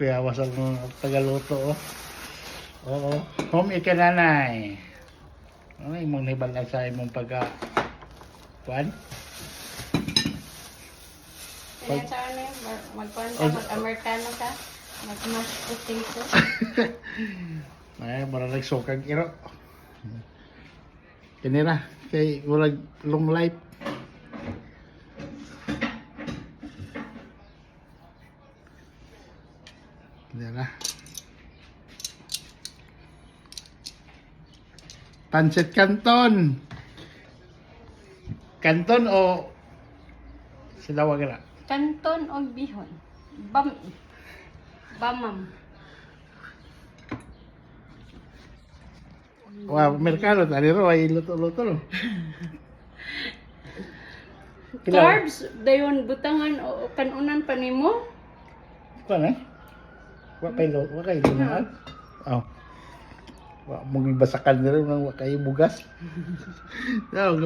Kuya was ang tagaluto oh. Oo. Home ika nanay. Ano yung mga nibala sa imong pagka... Kuan? Sa ano yun, mag- magkuhan ka, mag-Amerikano ka, mag-mashed potato. Ay, marag sukag iro. Kanira, kay walang long life. Kanira. Pancit Canton. Canton o Silawag na. Kanton o bihon. Bam. Bamam. Wa merkado tani ro ay luto-luto. Pilaw. Carbs, dayon butangan o kanunan pa nimo. Kuan eh? Wa kay lo, wa kay lumaan. Oh. Wa mong ibasakan na rin ng wa kay bugas. Daw,